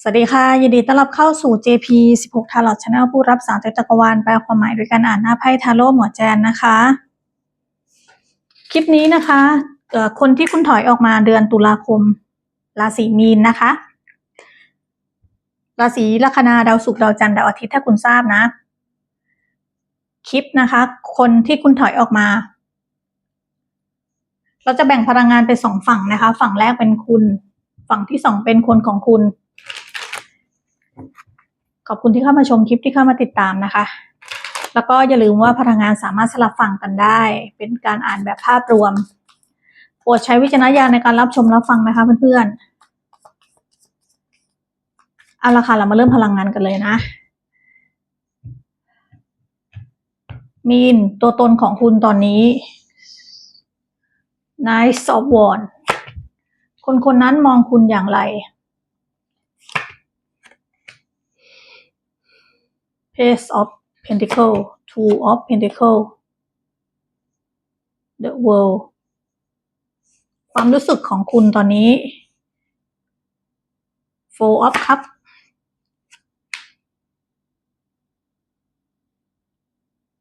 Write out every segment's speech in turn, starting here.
สวัสดีค่ะ ยินดีต้อนรับเข้าสู่ JP 16 Tarot Channel ผู้รับสารจากจักรวาลแปลความหมายโดยการอ่านหน้าไพ่ทาโร่หมวดแจนนะคะ คลิปนี้นะคะคนที่คุณถอยออกมาเดือนตุลาคม ราศีมีนนะคะ ราศีลัคนาดาวศุกร์ดาวจันทร์ดาวอาทิตย์ถ้าคุณทราบนะ คลิปนะคะ คนที่คุณถอยออกมา เราจะแบ่งพลังงานเป็นสองฝั่งนะคะ ฝั่งแรกเป็นคุณ ฝั่งที่สองเป็นคนของคุณ ขอบคุณที่เข้ามาชมคลิปที่เข้ามาติดตามนะคะ แล้วก็อย่าลืมว่าพลังงานสามารถสลับฝั่งกันได้ เป็นการอ่านแบบภาพรวม โปรดใช้วิจารณญาณในการรับชมรับฟังนะคะเพื่อนๆ เอาละค่ะเรามาเริ่มพลังงานกันเลยนะ มีนตัวตนของคุณตอนนี้ Nice of w a n d คนคนนั้นมองคุณอย่างไร Page of Pentacle Two of Pentacle The World ความรู้สึกของคุณตอนนี้ Four of Cup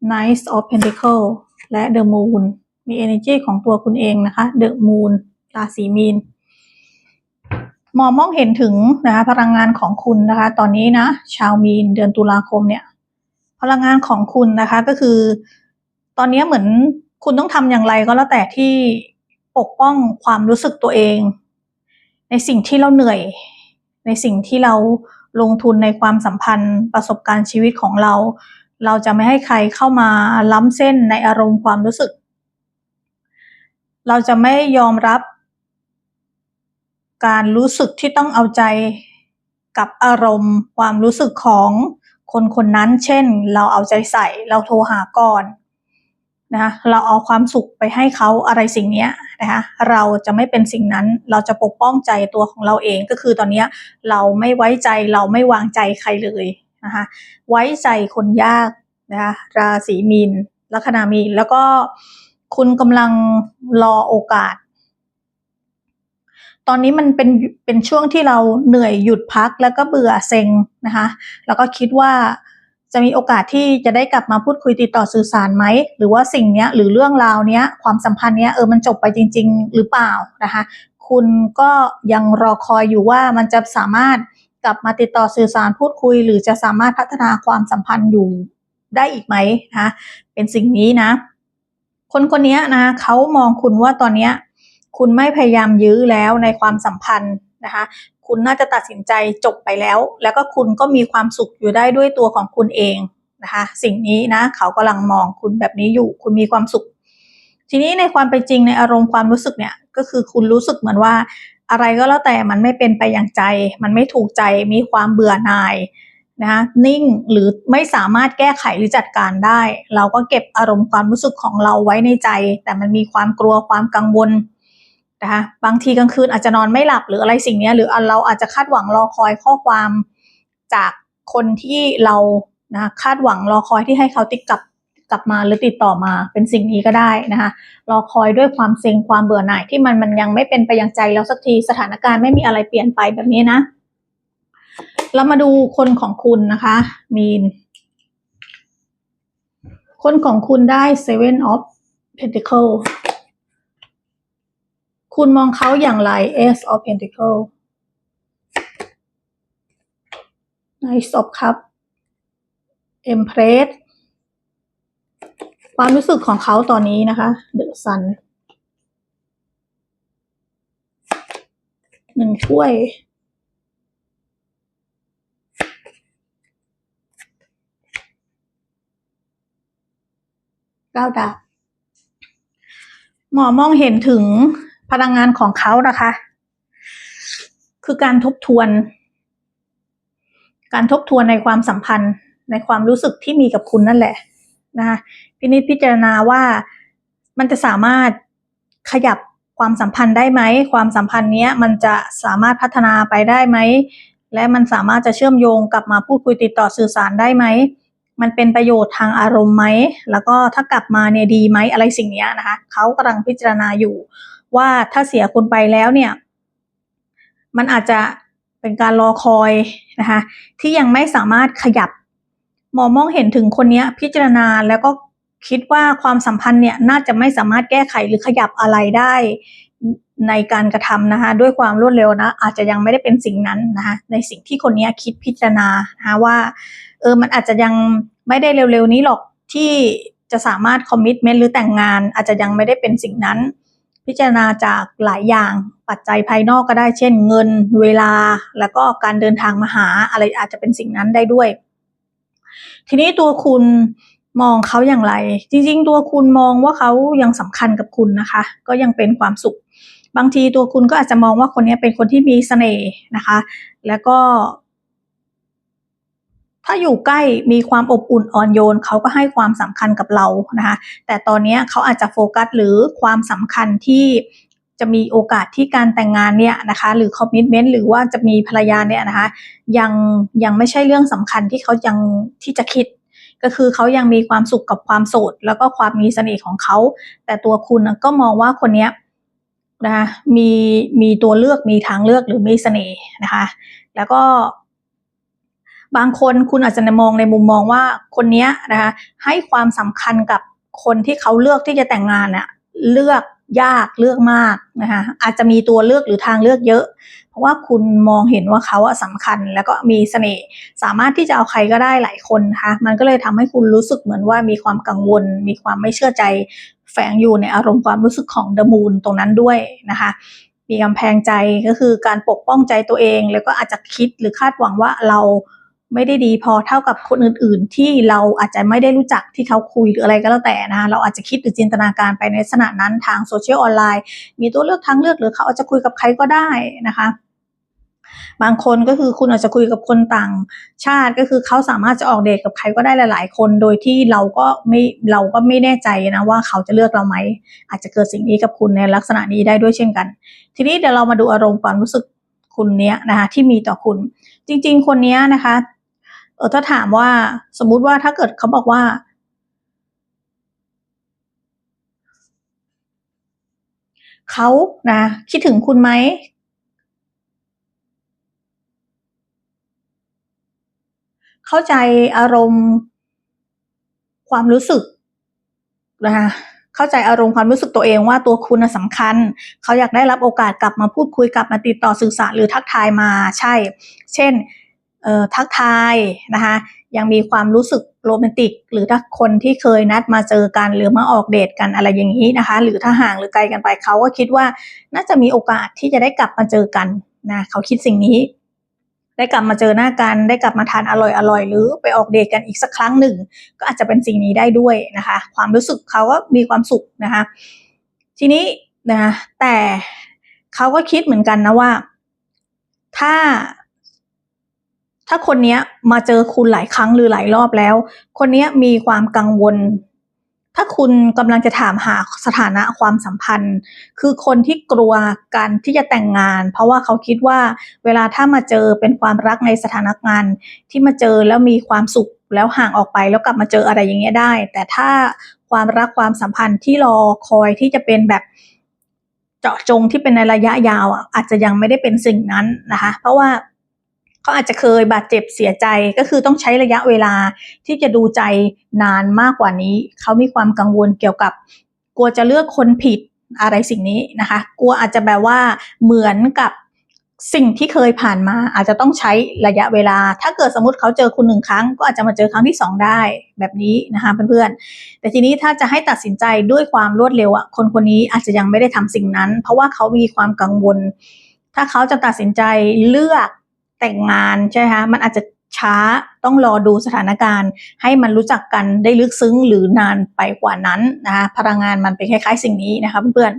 Knight of Pentacle และ The Moon มี energy ของตัวคุณเองนะคะ The Moon ราศีมีน มองมองเห็นถึงนะคะพลังงานของคุณนะคะ ตอนนี้นะ ชาวมีนเดือนตุลาคมเนี่ย พลังงานของคุณนะคะก็คือ ตอนนี้เหมือนคุณต้องทำอย่างไรก็แล้วแต่ที่ปกป้องความรู้สึกตัวเอง ในสิ่งที่เราเหนื่อย ในสิ่งที่เราลงทุนในความสัมพันธ์ประสบการณ์ชีวิตของเรา เราจะไม่ให้ใครเข้ามาล้ำเส้นในอารมณ์ความรู้สึก เราจะไม่ยอมรับ การรู้สึกที่ต้องเอาใจกับอารมณ์ ความรู้สึกของคนคนนั้น เช่น เราเอาใจใส่ เราโทรหาก่อนนะคะเราเอาความสุขไปให้เขาอะไรสิ่งนี้นะคะเราจะไม่เป็นสิ่งนั้นเราจะปกป้องใจตัวของเราเองก็คือตอนนี้เราไม่ไว้ใจเราไม่วางใจใครเลยนะคะไว้ใจคนยากนะคะราศีมีนลัคนามีนแล้วก็คุณกำลังรอโอกาส ตอนนี้มันเป็นเป็นช่วงที่เราเหนื่อยหยุดพักแล้วก็เบื่อเซ็งนะคะ แล้วก็คิดว่าจะมีโอกาสที่จะได้กลับมาพูดคุยติดต่อสื่อสารไหม หรือว่าสิ่งเนี้ยหรือเรื่องราวเนี้ยความสัมพันธ์เนี้ยเออมันจบไปจริง ๆ หรือเปล่านะคะ คุณก็ยังรอคอยอยู่ว่ามันจะสามารถกลับมาติดต่อสื่อสารพูดคุย หรือจะสามารถพัฒนาความสัมพันธ์อยู่ได้อีกไหมนะคะเป็นสิ่งนี้นะ คนคนนี้นะเขามองคุณว่าตอนเนี้ย คุณไม่พยายามยื้อแล้วในความสัมพันธ์นะคะ คุณน่าจะตัดสินใจจบไปแล้ว แล้วก็คุณก็มีความสุขอยู่ได้ด้วยตัวของคุณเองนะคะ สิ่งนี้นะเขากำลังมองคุณแบบนี้อยู่ คุณมีความสุข ทีนี้ในความเป็นจริงในอารมณ์ความรู้สึกเนี่ยก็คือคุณรู้สึกเหมือนว่า อะไรก็แล้วแต่มันไม่เป็นไปอย่างใจ มันไม่ถูกใจมีความเบื่อหน่ายนะคะนิ่งหรือไม่สามารถแก้ไขหรือจัดการได้ เราก็เก็บอารมณ์ความรู้สึกของเราไว้ในใจ แต่มันมีความกลัวความกังวล นะคะบางทีกลางคืนอาจจะนอนไม่หลับหรืออะไรสิ่งนี้หรือเราอาจจะคาดหวังรอคอยข้อความจากคนที่เรานะคาดหวังรอคอยที่ให้เขาติดกลับกลับมาหรือติดต่อมาเป็นสิ่งนี้ก็ได้นะคะรอคอยด้วยความเซ็งความเบื่อหน่ายที่มันมันยังไม่เป็นไปอย่างใจแล้วสักทีสถานการณ์ไม่มีอะไรเปลี่ยนไปแบบนี้นะเรามาดูคนของคุณนะคะ มีน คนของคุณได้ seven of pentacle คุณมองเขาอย่างไร Ace of Pentacle Knight of Cup Empress ความรู้สึกของเขาตอนนี้นะคะ The Sun หนึ่งถ้วย เก้าดาบหมอมองเห็นถึง พลังงานของเขานะคะ คือการทบทวน การทบทวนในความสัมพันธ์ในความรู้สึกที่มีกับคุณนั่นแหละนะคะพินิจพิจารณาว่ามันจะสามารถขยับความสัมพันธ์ได้ไหม ความสัมพันธ์เนี้ยมันจะสามารถพัฒนาไปได้ไหม และมันสามารถจะเชื่อมโยงกลับมาพูดคุยติดต่อสื่อสารได้ไหม มันเป็นประโยชน์ทางอารมณ์ไหม แล้วก็ถ้ากลับมาเนี่ยดีไหมอะไรสิ่งเนี้ยนะคะ เขากำลังพิจารณาอยู่ ว่าถ้าเสียคนไปแล้วเนี่ย มันอาจจะเป็นการรอคอยนะคะ ที่ยังไม่สามารถขยับหมอมองเห็นถึงคนนี้พิจารณาแล้วก็คิดว่าความสัมพันธ์เนี่ยน่าจะไม่สามารถแก้ไขหรือขยับอะไรได้ในการกระทำนะคะ ด้วยความรวดเร็วนะ อาจจะยังไม่ได้เป็นสิ่งนั้นนะคะในสิ่งที่คนนี้คิดพิจารณานะคะว่าเออมันอาจจะยังไม่ได้เร็วๆนี้หรอกที่จะสามารถคอมมิชเมนต์หรือแต่งงาน อาจจะยังไม่ได้เป็นสิ่งนั้น พิจารณาจากหลายอย่างปัจจัยภายนอกก็ได้เช่นเงินเวลา แล้วก็การเดินทางมาหาอะไรอาจจะเป็นสิ่งนั้นได้ด้วย ทีนี้ตัวคุณมองเขาอย่างไร จริงๆ ตัวคุณมองว่าเขายังสำคัญกับคุณนะคะ ก็ยังเป็นความสุข บางทีตัวคุณก็อาจจะมองว่าคนนี้เป็นคนที่มีเสน่ห์นะคะ แล้วก็ ถ้าอยู่ใกล้มีความอบอุ่นอ่อนโยนเขาก็ให้ความสำคัญกับเรานะคะแต่ตอนนี้เขาอาจจะโฟกัสหรือความสำคัญที่จะมีโอกาสที่การแต่งงานเนี่ยนะคะหรือคอมมิชเมนต์หรือว่าจะมีภรรยาเนี่ยนะคะยังยังไม่ใช่เรื่องสำคัญที่เขายังที่จะคิด ก็คือเขายังมีความสุขกับความโสด แล้วก็ความมีเสน่ห์ของเขา แต่ตัวคุณก็มองว่าคนเนี้ยนะคะมีมีตัวเลือกมีทางเลือกหรือมีเสน่ห์นะคะ แล้วก็ บางคนคุณอาจจะมองในมุมมองว่าคนนี้นะคะให้ความสำคัญกับคนที่เขาเลือกที่จะแต่งงานน่ะเลือกยากเลือกมากนะคะอาจจะมีตัวเลือกหรือทางเลือกเยอะ เพราะว่าคุณมองเห็นว่าเขาอะสำคัญแล้วก็มีเสน่ห์สามารถที่จะเอาใครก็ได้หลายคนนะคะมันก็เลยทำให้คุณรู้สึกเหมือนว่ามีความกังวล มีความไม่เชื่อใจแฝงอยู่ในอารมณ์ความรู้สึกของเดมูนตรงนั้นด้วยนะคะมีกำแพงใจก็คือการปกป้องใจตัวเอง แล้วก็อาจจะคิดหรือคาดหวังว่าเรา ไม่ได้ดีพอเท่ากับคนอื่น ๆ ที่เราอาจจะไม่ได้รู้จักที่เขาคุยหรืออะไรก็แล้วแต่นะคะเราอาจจะคิดหรือจินตนาการไปในลักษณะนั้นทางโซเชียลออนไลน์มีตัวเลือกทางเลือกหรือเขาอาจจะคุยกับใครก็ได้นะคะบางคนก็คือคุณอาจจะคุยกับคนต่างชาติก็คือเขาสามารถจะออกเดทกับใครก็ได้หลาย ๆ คน โดยที่เราก็ไม่เราก็ไม่แน่ใจนะว่าเขาจะเลือกเราไหม อาจจะเกิดสิ่งนี้กับคุณในลักษณะนี้ได้ด้วยเช่นกัน ทีนี้เดี๋ยวเรามาดูอารมณ์ความรู้สึกคุณเนี้ยนะคะที่มีต่อคุณ จริง ๆ คนเนี้ยนะคะ ออถ้าถามว่าสมมุติว่าถ้าเกิดเขาบอกว่า เขานะ คิดถึงคุณไหมเข้าใจอารมณ์ ความรู้สึกนะคะเข้าใจอารมณ์ความรู้สึกตัวเองว่าตัวคุณสำคัญ เขาอยากได้รับโอกาสกลับมาพูดคุยกลับมาติดต่อสื่อสารหรือทักทายมาใช่ เช่น ทักทายนะคะยังมีความรู้สึกโรแมนติก หรือถ้าคนที่เคยนัดมาเจอกันหรือมาออกเดทกันอะไรอย่างนี้นะคะ หรือถ้าห่างหรือไกลกันไปเขาก็คิดว่าน่าจะมีโอกาสที่จะได้กลับมาเจอกันนะเขาคิดสิ่งนี้ ได้กลับมาเจอหน้ากันได้กลับมาทานอร่อยๆหรือไปออกเดทกันอีกสักครั้งหนึ่ง ก็อาจจะเป็นสิ่งนี้ได้ด้วยนะคะ ความรู้สึกเขาก็มีความสุขนะคะ ทีนี้นะแต่เขาก็คิดเหมือนกันนะว่า ถ้า ถ้าคนเนี้ยมาเจอคุณหลายครั้งหรือหลายรอบแล้ว คนเนี้ยมีความกังวล ถ้าคุณกำลังจะถามหาสถานะความสัมพันธ์ คือคนที่กลัวการที่จะแต่งงาน เพราะว่าเขาคิดว่าเวลาถ้ามาเจอเป็นความรักในสถานงานที่มาเจอแล้วมีความสุขแล้วห่างออกไปแล้วกลับมาเจออะไรอย่างเงี้ยได้ แต่ถ้าความรักความสัมพันธ์ที่รอคอยที่จะเป็นแบบเจาะจงที่เป็นในระยะยาวอะอาจจะยังไม่ได้เป็นสิ่งนั้นนะคะ เพราะว่า เขาอาจจะเคยบาดเจ็บเสียใจก็คือต้องใช้ระยะเวลาที่จะดูใจนานมากกว่านี้ เขามีความกังวลเกี่ยวกับ กลัวจะเลือกคนผิดอะไรสิ่งนี้นะคะ กลัวอาจจะแบบว่าเหมือนกับสิ่งที่เคยผ่านมาอาจจะต้องใช้ระยะเวลา ถ้าเกิดสมมติเขาเจอคุณหนึ่งครั้ง ก็อาจจะมาเจอครั้งที่สองได้แบบนี้นะคะเพื่อนๆ แต่ทีนี้ถ้าจะให้ตัดสินใจด้วยความรวดเร็วอะคนคนนี้อาจจะยังไม่ได้ทำสิ่งนั้น เพราะว่าเขามีความกังวล ถ้าเขาจะตัดสินใจเลือก แต่งงานใช่ไหมคะมันอาจจะช้าต้องรอดูสถานการณ์ ให้มันรู้จักกันได้ลึกซึ้งหรือนานไปกว่านั้นนะคะพลังงานมันเป็นคล้าย ๆ สิ่งนี้นะคะเพื่อน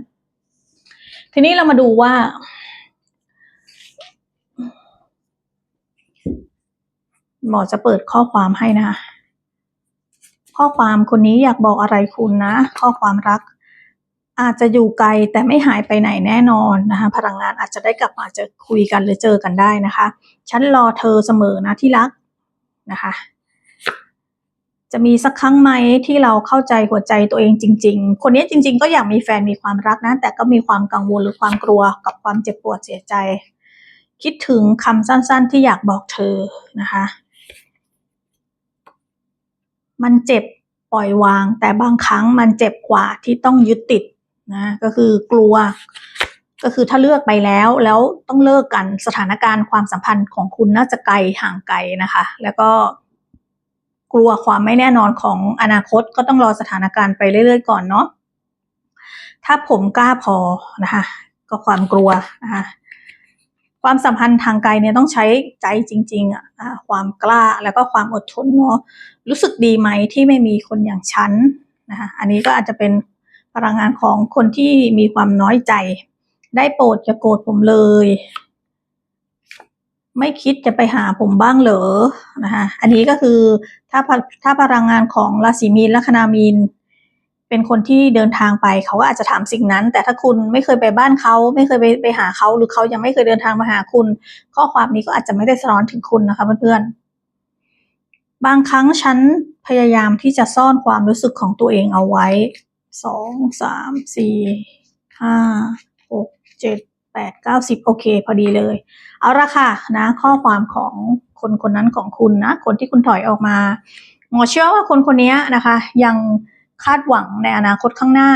ๆทีนี้เรามาดูว่า หมอจะเปิดข้อความให้นะคะข้อความคนนี้อยากบอกอะไรคุณนะ ข้อความรัก อาจจะอยู่ไกลแต่ไม่หายไปไหนแน่นอนนะคะพลังงานอาจจะได้กลับมาจะคุยกันหรือเจอกันได้นะคะฉันรอเธอเสมอนะที่รักนะคะ จะมีสักครั้งไหมที่เราเข้าใจหัวใจตัวเองจริง ๆ คนนี้จริง ๆ ก็อยากมีแฟนมีความรักนะแต่ก็มีความกังวลหรือความกลัวกับความเจ็บปวดเสียใจ คิดถึงคำสั้น ๆ ที่อยากบอกเธอนะคะ มันเจ็บปล่อยวาง แต่บางครั้งมันเจ็บกว่าที่ต้องยึดติด นะก็คือกลัว ก็คือถ้าเลือกไปแล้วแล้วต้องเลิกกันสถานการณ์ความสัมพันธ์ของคุณน่าจะไกลห่างไกลนะคะ แล้วก็กลัวความไม่แน่นอนของอนาคตก็ต้องรอสถานการณ์ไปเรื่อยๆก่อนเนาะถ้าผมกล้าพอนะคะก็ความกลัวนะคะความสัมพันธ์ทางไกลเนี่ยต้องใช้ใจจริง ๆอะะความกล้าแล้วก็ความอดทนเนาะรู้สึกดีไหมที่ไม่มีคนอย่างฉันนะคะอันนี้ก็อาจจะเป็น พลังงานของคนที่มีความน้อยใจ ได้โปรดอย่าโกรธผมเลย ไม่คิดจะไปหาผมบ้างเหรอนะคะอันนี้ก็คือถ้าถ้าพลังงานของราศีมีนลัคนามีน เป็นคนที่เดินทางไปเขาก็อาจจะถามสิ่งนั้น แต่ถ้าคุณไม่เคยไปบ้านเขาไม่เคยไปไปหาเขาหรือเขายังไม่เคยเดินทางมาหาคุณ ข้อความนี้ก็อาจจะไม่ได้สะท้อนถึงคุณนะคะเพื่อนๆบางครั้งฉันพยายามที่จะซ่อนความรู้สึกของตัวเองเอาไว้ สองสามสี่ห้าหกเจ็ดแปดเก้าสิบโอเค พอดีเลย เอาละค่ะนะข้อความของคนคนนั้นของคุณนะ คนที่คุณถอยออกมาหมอเชื่อว่าคนคนนี้นะคะ ยัง คาดหวังในอนาคตข้างหน้า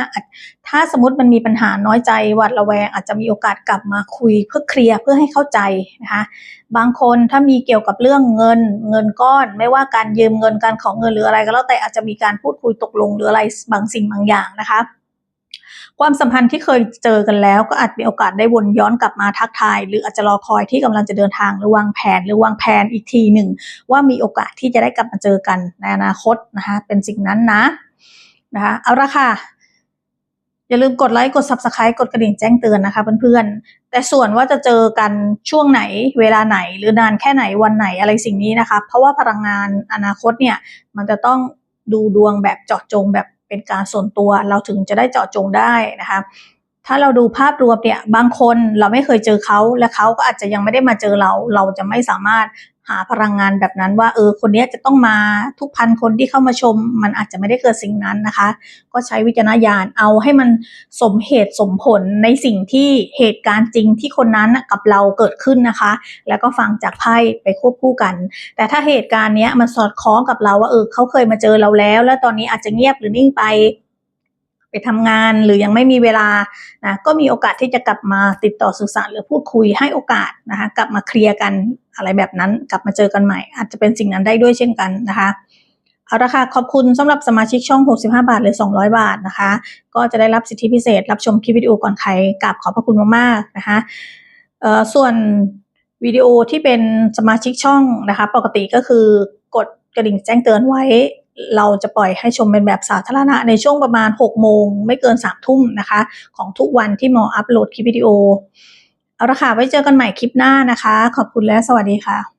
ถ้าสมมติมันมีปัญหาน้อยใจหวัดระแวง อาจจะมีโอกาสกลับมาคุยเพื่อเคลียร์เพื่อให้เข้าใจนะคะบางคนถ้ามีเกี่ยวกับเรื่องเงินเงินก้อน ไม่ว่าการยืมเงินการของเงินหรืออะไรก็แล้วแต่อาจจะมีการพูดคุยตกลงหรืออะไรบางสิ่งบางอย่างนะคะความสัมพันธ์ที่เคยเจอกันแล้วก็อาจมีโอกาสได้วนย้อนกลับมาทักทาย หรืออาจจะรอคอยที่กำลังจะเดินทางหรือวางแผนหรือวางแผนอีกทีหนึ่งว่ามีโอกาสที่จะได้กลับมาเจอกันในอนาคตนะคะเป็นสิ่งนั้นนะ นะคะเอาละค่ะ อย่าลืมกดไลค์กด subscribe กดกระดิ่งแจ้งเตือนนะคะเพื่อนๆ แต่ส่วนว่าจะเจอกันช่วงไหนเวลาไหน หรือนานแค่ไหนวันไหนอะไรสิ่งนี้นะคะ เพราะว่าพลังงานอนาคตเนี่ย มันจะต้องดูดวงแบบเจาะจงแบบเป็นการส่วนตัวเราถึงจะได้เจาะจงได้นะคะถ้าเราดูภาพรวมเนี่ยบางคนเราไม่เคยเจอเขาและเขาก็อาจจะยังไม่ได้มาเจอเรา เราจะไม่สามารถ หาพลังงานแบบนั้นว่าเออคนนี้จะต้องมาทุกพันคนที่เข้ามาชม มันอาจจะไม่ได้เกิดสิ่งนั้นนะคะ ก็ใช้วิจารณญาณเอาให้มันสมเหตุสมผลในสิ่งที่เหตุการณ์จริงที่คนนั้นกับเราเกิดขึ้นนะคะ แล้วก็ฟังจากไพ่ไปควบคู่กัน แต่ถ้าเหตุการณ์นี้มันสอดคล้องกับเราว่าเออเขาเคยมาเจอเราแล้ว แล้วตอนนี้อาจจะเงียบหรือนิ่งไป ไปทำงานหรือยังไม่มีเวลานะก็มีโอกาสที่จะกลับมาติดต่อสื่อสารหรือพูดคุยให้โอกาสนะคะกลับมาเคลียร์กันอะไรแบบนั้น กลับมาเจอกันใหม่ อาจจะเป็นสิ่งนั้นได้ด้วยเช่นกันนะคะเอาละค่ะขอบคุณสำหรับสมาชิกช่อง 65 บาทหรือ 200 บาทนะคะ ก็จะได้รับสิทธิพิเศษ รับชมคลิปวิดีโอก่อนใครกราบขอบพระคุณมากๆนะคะเอ่อส่วนวิดีโอที่เป็นสมาชิกช่องนะคะ ปกติก็คือกดกระดิ่งแจ้งเตือนไว้ เราจะปล่อยให้ชมเป็นแบบสาธารณะในช่วงประมาณ 6 โมง ไม่เกิน 3 ทุ่มนะคะ ของทุกวันที่หมออัปโหลดคลิปวิดีโอ เอาละค่ะ ไว้เจอกันใหม่คลิปหน้านะคะ ขอบคุณและสวัสดีค่ะ